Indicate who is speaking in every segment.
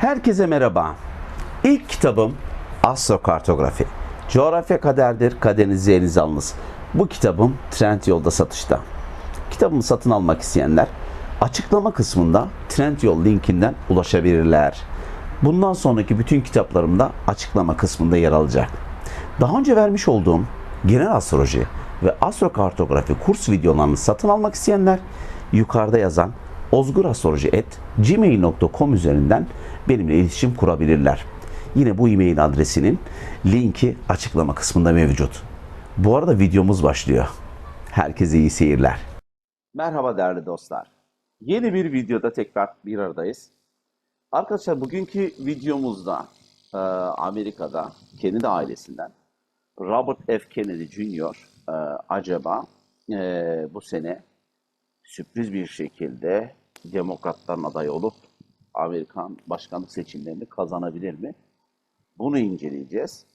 Speaker 1: Herkese merhaba. İlk kitabım Astrokartografi. Coğrafya kaderdir, kaderiniz elinize alınız. Bu kitabım Trendyol'da satışta. Kitabımı satın almak isteyenler açıklama kısmında Trendyol linkinden ulaşabilirler. Bundan sonraki bütün kitaplarım da açıklama kısmında yer alacak. Daha önce vermiş olduğum genel astroloji ve astrokartografi kurs videolarını satın almak isteyenler yukarıda yazan ozgurastroloji.gmail.com üzerinden benimle iletişim kurabilirler. Yine bu e-mail adresinin linki açıklama kısmında mevcut. Bu arada videomuz başlıyor. Herkese iyi seyirler. Merhaba değerli dostlar. Yeni bir videoda tekrar bir aradayız. Arkadaşlar bugünkü videomuzda e, Amerika'da Kennedy ailesinden Robert F. Kennedy Jr. e, acaba e, bu sene sürpriz bir şekilde demokratların adayı olup Amerikan başkanlık seçimlerini kazanabilir mi? Bunu inceleyeceğiz.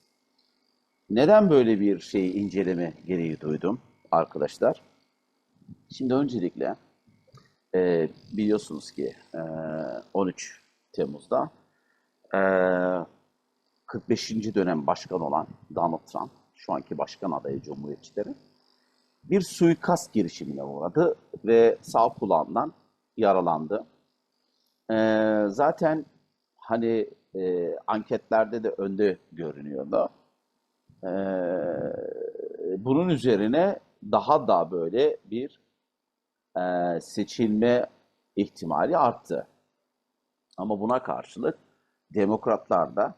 Speaker 1: Neden böyle bir şeyi inceleme gereği duydum arkadaşlar? Şimdi öncelikle e, biliyorsunuz ki e, 13 Temmuz'da e, 45. dönem başkan olan Donald Trump, şu anki başkan adayı Cumhuriyetçilerin bir suikast girişimine uğradı ve sağ kulağından yaralandı. Ee, zaten hani e, anketlerde de önde görünüyordu. Ee, bunun üzerine daha da böyle bir e, seçilme ihtimali arttı. Ama buna karşılık demokratlar da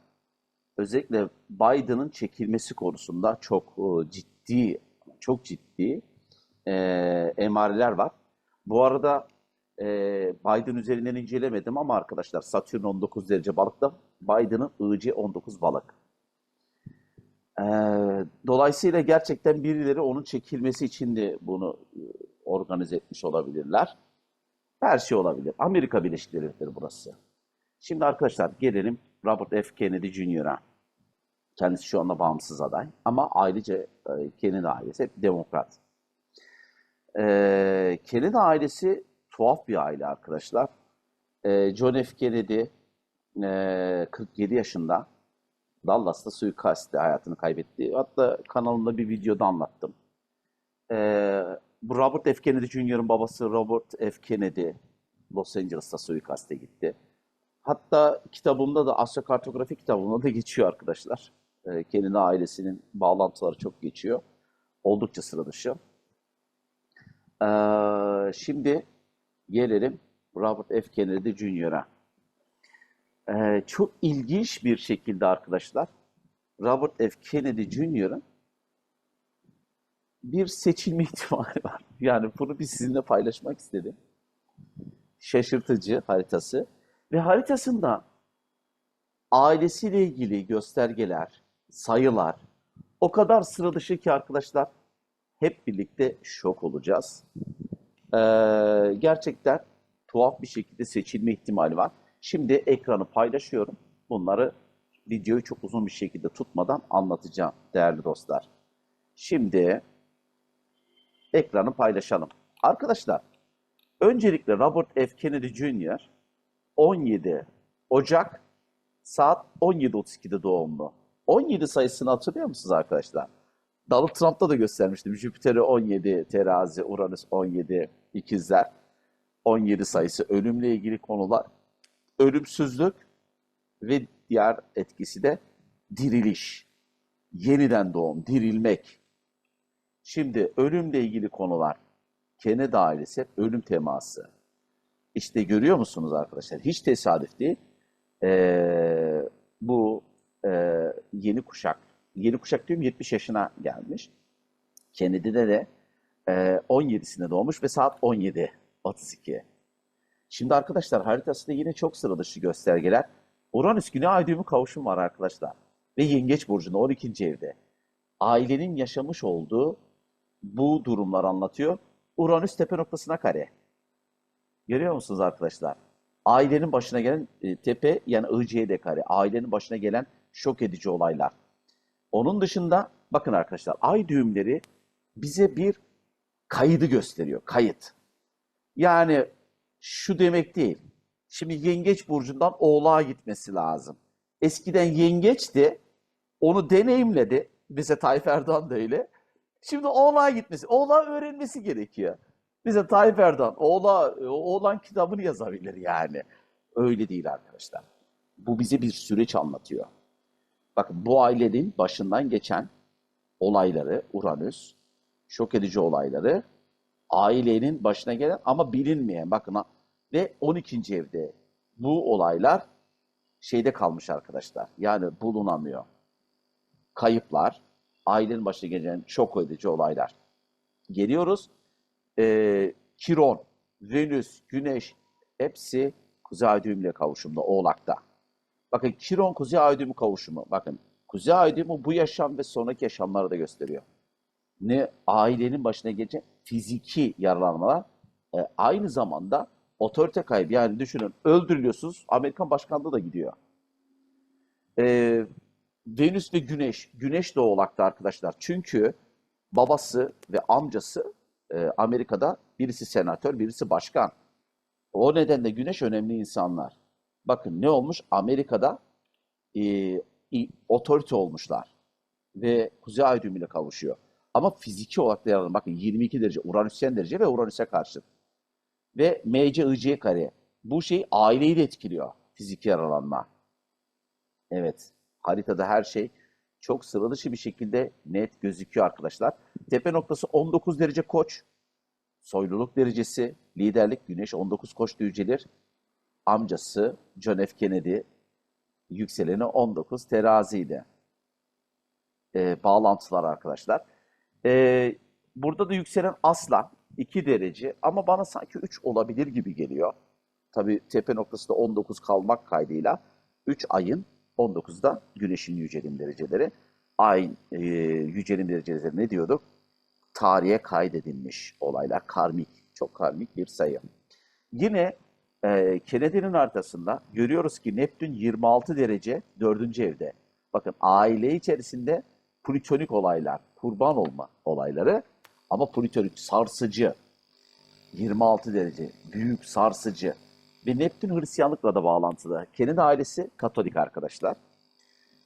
Speaker 1: özellikle Biden'ın çekilmesi konusunda çok e, ciddi çok ciddi e, emareler var. Bu arada e, Biden üzerinden incelemedim ama arkadaşlar Satürn 19 derece balıkta Biden'ın IC 19 balık. E, dolayısıyla gerçekten birileri onun çekilmesi için de bunu organize etmiş olabilirler. Her şey olabilir. Amerika Birleşik Devletleri burası. Şimdi arkadaşlar gelelim Robert F. Kennedy Jr.'a. Kendisi şu anda bağımsız aday ama ailece Kennedy ailesi hep demokrat. E, Kennedy ailesi tuhaf bir aile arkadaşlar. E, John F. Kennedy e, 47 yaşında Dallas'ta suikastte hayatını kaybetti. Hatta kanalımda bir videoda anlattım. E, bu Robert F. Kennedy Jr.'ın babası Robert F. Kennedy Los Angeles'ta suikaste gitti. Hatta kitabımda da astrokartografi kitabımda da geçiyor arkadaşlar. E, Kennedy ailesinin bağlantıları çok geçiyor. Oldukça sıra dışı. E, şimdi gelelim Robert F. Kennedy Jr.'a. E, çok ilginç bir şekilde arkadaşlar Robert F. Kennedy Jr.'ın bir seçilme ihtimali var. Yani bunu bir sizinle paylaşmak istedim. Şaşırtıcı haritası. Ve haritasında ailesiyle ilgili göstergeler, sayılar o kadar sıra dışı ki arkadaşlar hep birlikte şok olacağız. Ee, gerçekten tuhaf bir şekilde seçilme ihtimali var. Şimdi ekranı paylaşıyorum. Bunları videoyu çok uzun bir şekilde tutmadan anlatacağım değerli dostlar. Şimdi ekranı paylaşalım. Arkadaşlar öncelikle Robert F. Kennedy Jr. 17 Ocak saat 17.32'de doğumlu. 17 sayısını hatırlıyor musunuz arkadaşlar? Donald Trump'ta da göstermiştim. Jüpiter'i 17, terazi, Uranüs 17, ikizler. 17 sayısı ölümle ilgili konular. Ölümsüzlük ve diğer etkisi de diriliş. Yeniden doğum, dirilmek. Şimdi ölümle ilgili konular. Kennedy ailesi hep ölüm teması. İşte görüyor musunuz arkadaşlar? Hiç tesadüf değil. Ee, bu e, yeni kuşak, yeni kuşak diyorum 70 yaşına gelmiş. Kennedy'de de e, 17'sinde doğmuş ve saat 17.32. Şimdi arkadaşlar haritasında yine çok sıra dışı göstergeler. Uranüs Güney Ay düğümü kavuşum var arkadaşlar. Ve Yengeç Burcu'nda 12. evde. Ailenin yaşamış olduğu bu durumlar anlatıyor. Uranüs tepe noktasına kare. Görüyor musunuz arkadaşlar? Ailenin başına gelen e, tepe yani ICD kare. Ailenin başına gelen şok edici olaylar. Onun dışında bakın arkadaşlar ay düğümleri bize bir kaydı gösteriyor. Kayıt. Yani şu demek değil. Şimdi yengeç burcundan oğlağa gitmesi lazım. Eskiden yengeçti. Onu deneyimledi. Bize Tayyip Erdoğan da öyle. Şimdi oğlağa gitmesi. Oğlağa öğrenmesi gerekiyor. Bize Tayyip Erdoğan oğla, oğlan kitabını yazabilir yani. Öyle değil arkadaşlar. Bu bize bir süreç anlatıyor. Bakın bu ailenin başından geçen olayları, Uranüs, şok edici olayları, ailenin başına gelen ama bilinmeyen bakın ve 12. evde bu olaylar şeyde kalmış arkadaşlar. Yani bulunamıyor. Kayıplar, ailenin başına gelen şok edici olaylar. Geliyoruz. Ee, Kiron, Venüs, Güneş hepsi Kuzey Ay düğümüyle kavuşumda Oğlak'ta. Bakın Kiron Kuzey Ay düğümü kavuşumu. Bakın Kuzey Ay düğümü bu yaşam ve sonraki yaşamları da gösteriyor. Ne ailenin başına gelecek fiziki yaralanmalar e, aynı zamanda otorite kaybı. Yani düşünün öldürülüyorsunuz Amerikan başkanlığı da gidiyor. Ee, Venüs ve Güneş. Güneş de Oğlak'ta arkadaşlar. Çünkü babası ve amcası e, Amerika'da birisi senatör, birisi başkan. O nedenle Güneş önemli insanlar. Bakın ne olmuş? Amerika'da e, otorite olmuşlar ve Kuzey Ay düğümüyle kavuşuyor. Ama fiziki olarak da yaralanıyor. Bakın 22 derece, Uranüsyen derece ve Uranüs'e karşı. Ve MC IC kare. Bu şey aileyi de etkiliyor. Fiziki yaralanma. Evet. Haritada her şey çok sıra dışı bir şekilde net gözüküyor arkadaşlar. Tepe noktası 19 derece koç. Soyluluk derecesi, liderlik güneş 19 koç yücelir. Amcası John F. Kennedy yükseleni 19 teraziydi. Ee, bağlantılar arkadaşlar. Ee, burada da yükselen aslan 2 derece ama bana sanki 3 olabilir gibi geliyor. Tabii tepe noktası da 19 kalmak kaydıyla 3 ayın 19'da güneşin yücelim dereceleri. Ay e, yücelim dereceleri ne diyorduk? Tarihe kaydedilmiş olaylar. Karmik, çok karmik bir sayı. Yine e, Kennedy'nin haritasında görüyoruz ki Neptün 26 derece 4. evde. Bakın aile içerisinde plütonik olaylar, kurban olma olayları ama plütonik sarsıcı 26 derece büyük sarsıcı ve Neptün Hristiyanlıkla da bağlantılı. Kennedy ailesi Katolik arkadaşlar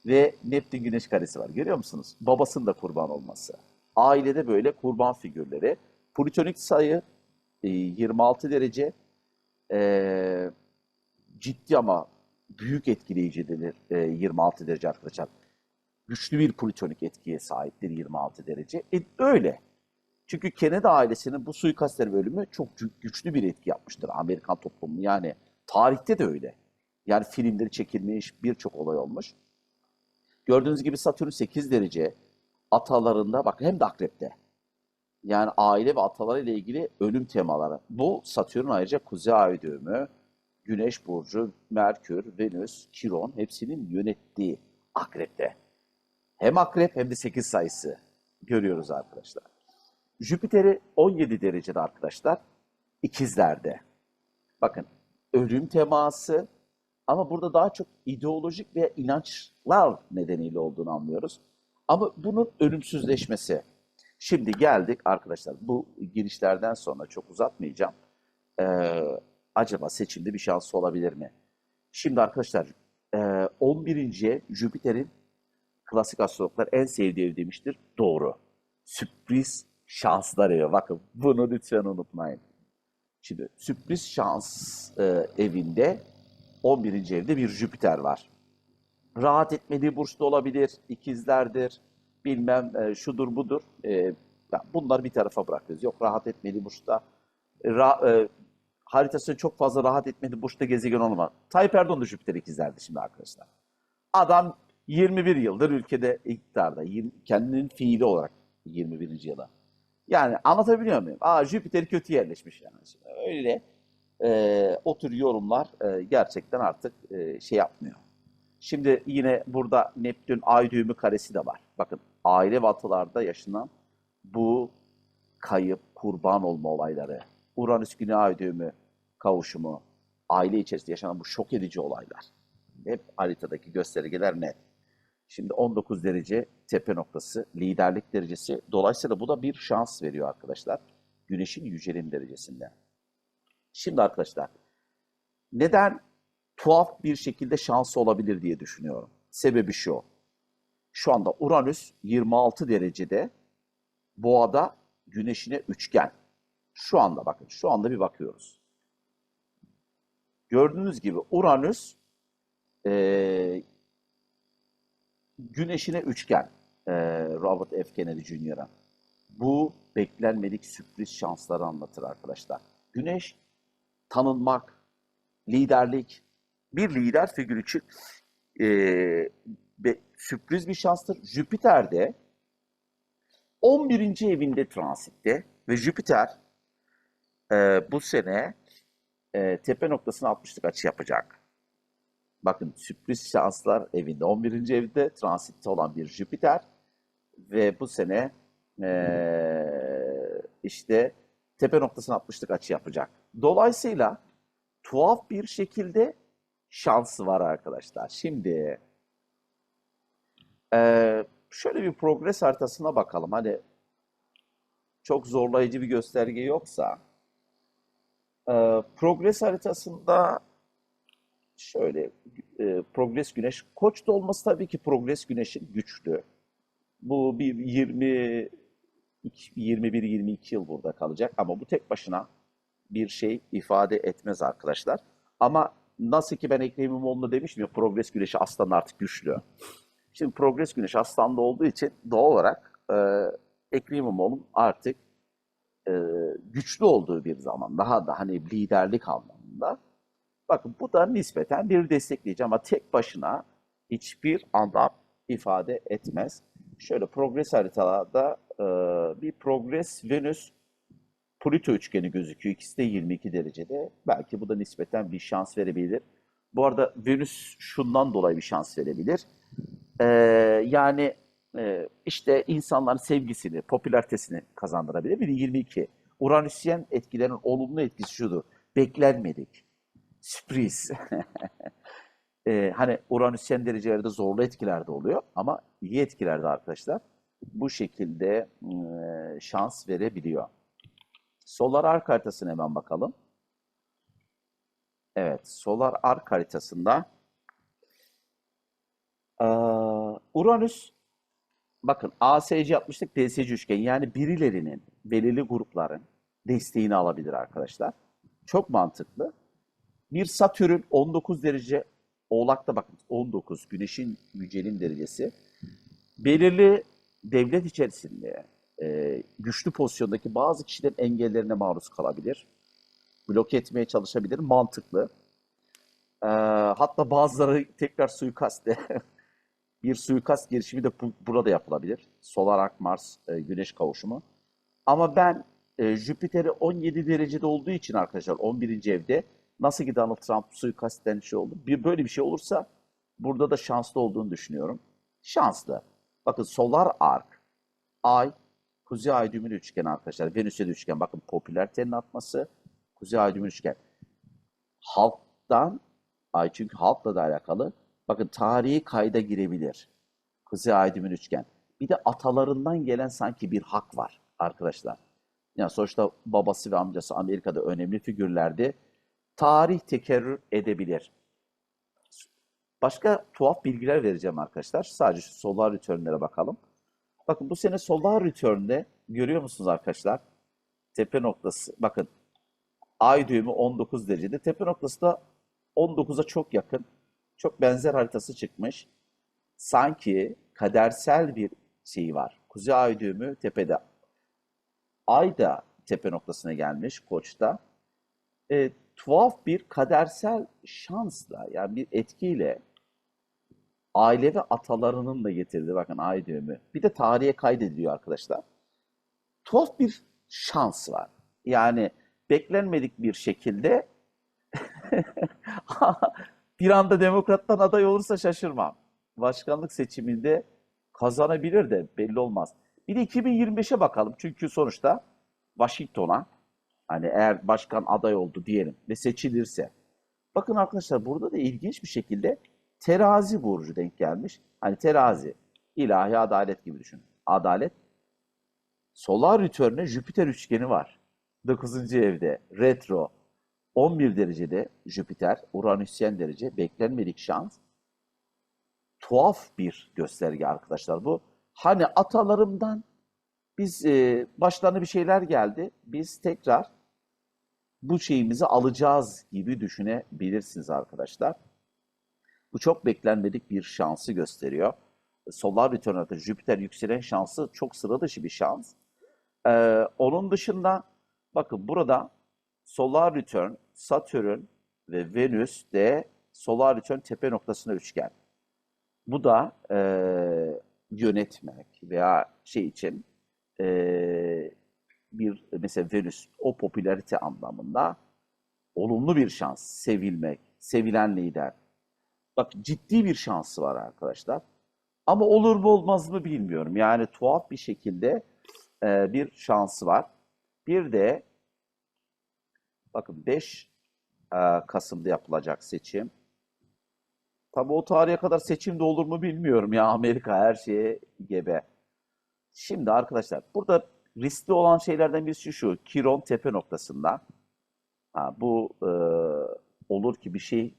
Speaker 1: ve Neptün Güneş karesi var. Görüyor musunuz? Babasının da kurban olması. Ailede böyle kurban figürleri. Plütonik sayı e, 26 derece e, ciddi ama büyük etkileyicidir e, 26 derece arkadaşlar. Güçlü bir plütonik etkiye sahiptir 26 derece. E, öyle. Çünkü Kennedy ailesinin bu suikastler bölümü çok gü- güçlü bir etki yapmıştır Amerikan toplumuna. Yani tarihte de öyle. Yani filmleri çekilmiş, birçok olay olmuş. Gördüğünüz gibi Satürn 8 derece atalarında bak hem de akrepte. Yani aile ve atalarıyla ilgili ölüm temaları. Bu Satürn ayrıca Kuzey Ay düğümü, Güneş burcu, Merkür, Venüs, Kiron hepsinin yönettiği akrepte. Hem akrep hem de 8 sayısı görüyoruz arkadaşlar. Jüpiter'i 17 derecede arkadaşlar. ikizlerde. Bakın ölüm teması ama burada daha çok ideolojik veya inançlar nedeniyle olduğunu anlıyoruz. Ama bunun ölümsüzleşmesi. Şimdi geldik arkadaşlar bu girişlerden sonra çok uzatmayacağım. Ee, acaba seçimde bir şansı olabilir mi? Şimdi arkadaşlar e, 11. ev Jüpiter'in klasik astrologlar en sevdiği ev demiştir. Doğru. Sürpriz şanslar evi. Bakın bunu lütfen unutmayın. Şimdi sürpriz şans e, evinde 11. evde bir Jüpiter var. Rahat etmediği burçta olabilir, ikizlerdir, bilmem e, şudur budur. E, bunları bir tarafa bırakıyoruz. Yok rahat etmediği burçta, ra, e, haritasında çok fazla rahat etmediği burçta gezegen olmaz. Tayyip Erdoğan da Jüpiter ikizlerdi şimdi arkadaşlar. Adam 21 yıldır ülkede iktidarda. Kendinin fiili olarak 21. yıla. Yani anlatabiliyor muyum? Aa Jüpiter kötü yerleşmiş yani. Öyle e, o tür yorumlar e, gerçekten artık e, şey yapmıyor. Şimdi yine burada Neptün ay düğümü karesi de var. Bakın aile ve atalarda yaşanan bu kayıp, kurban olma olayları, Uranüs güney düğümü kavuşumu, aile içerisinde yaşanan bu şok edici olaylar. Hep haritadaki göstergeler net. Şimdi 19 derece tepe noktası, liderlik derecesi. Dolayısıyla bu da bir şans veriyor arkadaşlar. Güneşin yücelim derecesinde. Şimdi arkadaşlar, neden tuhaf bir şekilde şansı olabilir diye düşünüyorum. Sebebi şu. Şu anda Uranüs 26 derecede boğada güneşine üçgen. Şu anda bakın şu anda bir bakıyoruz. Gördüğünüz gibi Uranüs eee, güneşine üçgen eee, Robert F. Kennedy Jr.'a. Bu beklenmedik sürpriz şansları anlatır arkadaşlar. Güneş tanınmak, liderlik, bir lider figür için eee, be- sürpriz bir şanstır. Jüpiter de 11. evinde transitte ve Jüpiter eee, bu sene eee, tepe noktasına 60'lık açı yapacak. Bakın sürpriz şanslar evinde 11. evde transitte olan bir Jüpiter ve bu sene eee, işte tepe noktasına 60'lık açı yapacak. Dolayısıyla tuhaf bir şekilde şansı var arkadaşlar. Şimdi eee, şöyle bir progres haritasına bakalım. Hani çok zorlayıcı bir gösterge yoksa eee, progres haritasında şöyle e, progres güneş koçta olması tabii ki progres güneşin güçlü. Bu bir 20 21-22 yıl burada kalacak ama bu tek başına bir şey ifade etmez arkadaşlar. Ama nasıl ki ben Ekrem İmamoğlu'na demiştim ya progres güneşi aslan artık güçlü. Şimdi progres güneşi aslanda olduğu için doğal olarak e, Ekrem İmamoğlu'nun artık e, güçlü olduğu bir zaman daha da hani liderlik anlamında. Bakın bu da nispeten bir destekleyici ama tek başına hiçbir anlam ifade etmez. Şöyle progres haritalarda e, bir progres Venüs Plüto üçgeni gözüküyor. İkisi de 22 derecede. Belki bu da nispeten bir şans verebilir. Bu arada Venüs şundan dolayı bir şans verebilir. Ee, yani e, işte insanların sevgisini, popülaritesini kazandırabilir. Bir de 22. Uranüsyen etkilerin olumlu etkisi şudur. Beklenmedik. Sürpriz. Ee, hani Uranüsyen derecelerde zorlu etkiler de oluyor ama iyi etkiler de arkadaşlar bu şekilde e, şans verebiliyor. Solar arc haritasına hemen bakalım. Evet, solar arc haritasında eee, Uranüs bakın ASC yapmıştık DSC üçgen yani birilerinin belirli grupların desteğini alabilir arkadaşlar. Çok mantıklı. Bir Satürn 19 derece Oğlak'ta bakın 19 Güneş'in yücelin derecesi. Belirli devlet içerisinde e, güçlü pozisyondaki bazı kişilerin engellerine maruz kalabilir. Bloke etmeye çalışabilir. Mantıklı. E, hatta bazıları tekrar suikastle bir suikast girişimi de bu- burada yapılabilir. Solar arc Mars e, Güneş kavuşumu. Ama ben e, Jüpiter'i 17 derecede olduğu için arkadaşlar 11. evde nasıl ki Donald Trump suikastten şey oldu. Bir böyle bir şey olursa burada da şanslı olduğunu düşünüyorum. Şanslı. Bakın Solar Arc, Ay, Kuzey Ay düğümlü üçgen arkadaşlar. Venüs'e de üçgen. Bakın popülaritenin artması, Kuzey Ay düğümlü üçgen. Halktan, Ay çünkü halkla da alakalı. Bakın tarihi kayda girebilir. Kuzey Ay düğümlü üçgen. Bir de atalarından gelen sanki bir hak var arkadaşlar. Yani sonuçta babası ve amcası Amerika'da önemli figürlerdi. Tarih tekerrür edebilir. Başka tuhaf bilgiler vereceğim arkadaşlar. Sadece şu solar return'lere bakalım. Bakın bu sene solar return'de görüyor musunuz arkadaşlar? Tepe noktası bakın ay düğümü 19 derecede. Tepe noktası da 19'a çok yakın. Çok benzer haritası çıkmış. Sanki kadersel bir şey var. Kuzey ay düğümü tepede. Ay da tepe noktasına gelmiş Koç'ta. E, tuhaf bir kadersel şansla yani bir etkiyle aile ve atalarının da getirdiği bakın ay düğümü. Bir de tarihe kaydediliyor arkadaşlar. Tuhaf bir şans var. Yani beklenmedik bir şekilde bir anda demokrattan aday olursa şaşırmam. Başkanlık seçiminde kazanabilir de belli olmaz. Bir de 2025'e bakalım. Çünkü sonuçta Washington'a hani eğer başkan aday oldu diyelim ve seçilirse. Bakın arkadaşlar burada da ilginç bir şekilde terazi burcu denk gelmiş. Hani terazi, ilahi adalet gibi düşün. Adalet. Solar return'e Jüpiter üçgeni var. 9. evde. Retro. 11 derecede Jüpiter, Uranüsyen derece, beklenmedik şans. Tuhaf bir gösterge arkadaşlar bu. Hani atalarımdan biz e, başlarına bir şeyler geldi. Biz tekrar bu şeyimizi alacağız gibi düşünebilirsiniz arkadaşlar. Bu çok beklenmedik bir şansı gösteriyor. Solar return arkadaşlar, Jüpiter yükselen şansı çok sıra dışı bir şans. Ee, onun dışında bakın burada Solar return, Satürn ve Venüs de Solar return tepe noktasına üçgen. Bu da e, yönetmek veya şey için e, bir mesela Venüs o popülarite anlamında olumlu bir şans, sevilmek, sevilen lider. Bak ciddi bir şansı var arkadaşlar. Ama olur mu olmaz mı bilmiyorum. Yani tuhaf bir şekilde e, bir şansı var. Bir de bakın 5 e, Kasım'da yapılacak seçim. Tabii o tarihe kadar seçim de olur mu bilmiyorum ya Amerika her şeye gebe. Şimdi arkadaşlar burada riskli olan şeylerden birisi şu. Kiron tepe noktasında. Ha, bu e, olur ki bir şey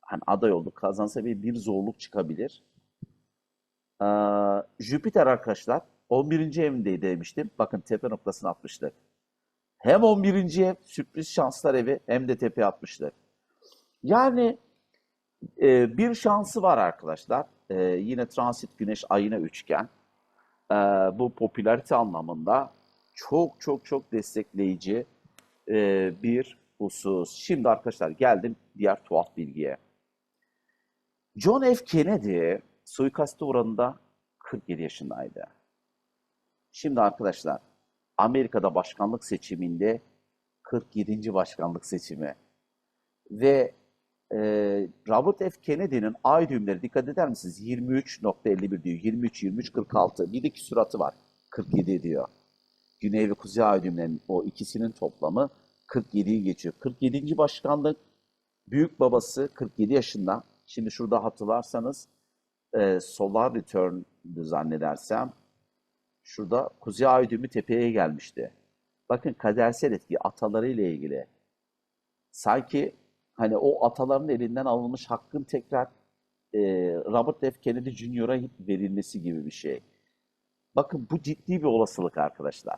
Speaker 1: hani aday oldu kazansa bir, bir zorluk çıkabilir. Ee, Jüpiter arkadaşlar 11. evindeydi demiştim. Bakın tepe noktasını atmıştı. Hem 11. ev sürpriz şanslar evi hem de tepe atmıştı. Yani e, bir şansı var arkadaşlar. E, yine transit güneş ayına üçgen. E, bu popülarite anlamında çok çok çok destekleyici e, bir husus. Şimdi arkadaşlar geldim diğer tuhaf bilgiye. John F. Kennedy suikaste uğradığında 47 yaşındaydı. Şimdi arkadaşlar Amerika'da başkanlık seçiminde 47. başkanlık seçimi ve e, Robert F. Kennedy'nin ay düğümleri dikkat eder misiniz? 23.51 diyor. 23, 23, 46. Bir de küsuratı var. 47 diyor. Güney ve Kuzey ay düğümlerinin o ikisinin toplamı 47'yi geçiyor. 47. başkanlık büyük babası 47 yaşında. Şimdi şurada hatırlarsanız e, Solar Return'du zannedersem. Şurada Kuzey Ay tepeye gelmişti. Bakın kadersel etki atalarıyla ilgili. Sanki hani o ataların elinden alınmış hakkın tekrar e, Robert F. Kennedy Jr.'a verilmesi gibi bir şey. Bakın bu ciddi bir olasılık arkadaşlar.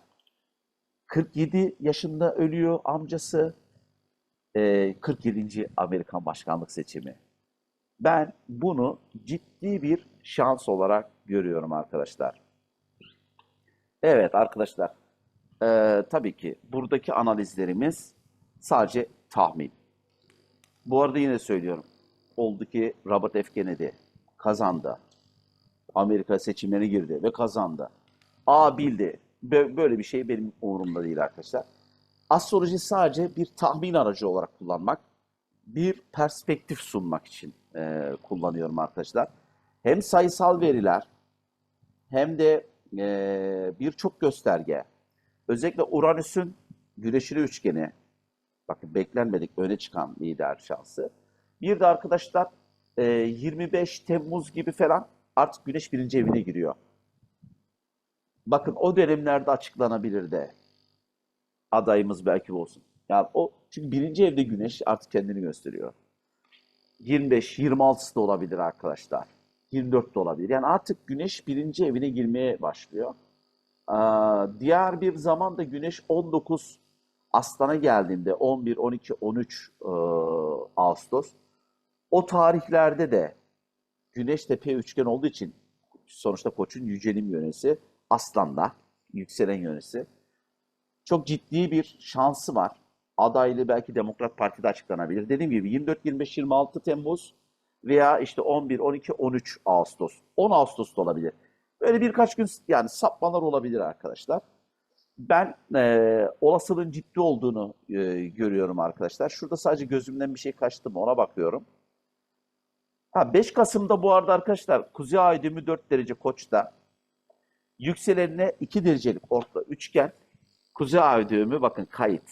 Speaker 1: 47 yaşında ölüyor amcası. E, 47. Amerikan başkanlık seçimi. Ben bunu ciddi bir şans olarak görüyorum arkadaşlar. Evet arkadaşlar, eee, tabii ki buradaki analizlerimiz sadece tahmin. Bu arada yine söylüyorum, oldu ki Robert F. Kennedy kazandı. Amerika seçimlerine girdi ve kazandı. A bildi. Bö- Böyle bir şey benim umurumda değil arkadaşlar. Astroloji sadece bir tahmin aracı olarak kullanmak, bir perspektif sunmak için e, kullanıyorum arkadaşlar. Hem sayısal veriler hem de e, birçok gösterge. Özellikle Uranüs'ün güneşli üçgeni, bakın beklenmedik öne çıkan lider şansı. Bir de arkadaşlar e, 25 Temmuz gibi falan artık güneş birinci evine giriyor. Bakın o dönemlerde açıklanabilir de adayımız belki olsun. Yani o çünkü birinci evde güneş artık kendini gösteriyor. 25, 26'sı da olabilir arkadaşlar. 24 de olabilir. Yani artık güneş birinci evine girmeye başlıyor. Diğer bir zaman da güneş 19 Aslan'a geldiğinde 11, 12, 13 e, Ağustos o tarihlerde de Güneş tepe üçgen olduğu için sonuçta Koç'un yücelim yönesi Aslan'da yükselen yönesi çok ciddi bir şansı var. Adaylığı belki Demokrat Parti'de açıklanabilir. Dediğim gibi 24, 25, 26 Temmuz veya işte 11, 12, 13 Ağustos. 10 Ağustos'ta olabilir. Böyle birkaç gün yani sapmalar olabilir arkadaşlar. Ben e, olasılığın ciddi olduğunu e, görüyorum arkadaşlar. Şurada sadece gözümden bir şey kaçtı mı ona bakıyorum. Ha 5 Kasım'da bu arada arkadaşlar Kuzey Ay düğümü 4 derece Koç'ta. Yükselenine 2 derecelik orta üçgen. Kuzey Ay düğümü bakın kayıt.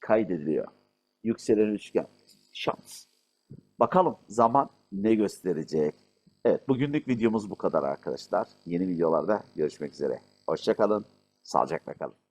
Speaker 1: Kaydediliyor. Yükselen üçgen. Şans. Bakalım zaman ne gösterecek? Evet bugünlük videomuz bu kadar arkadaşlar. Yeni videolarda görüşmek üzere. Hoşçakalın. Sağlıcakla kalın.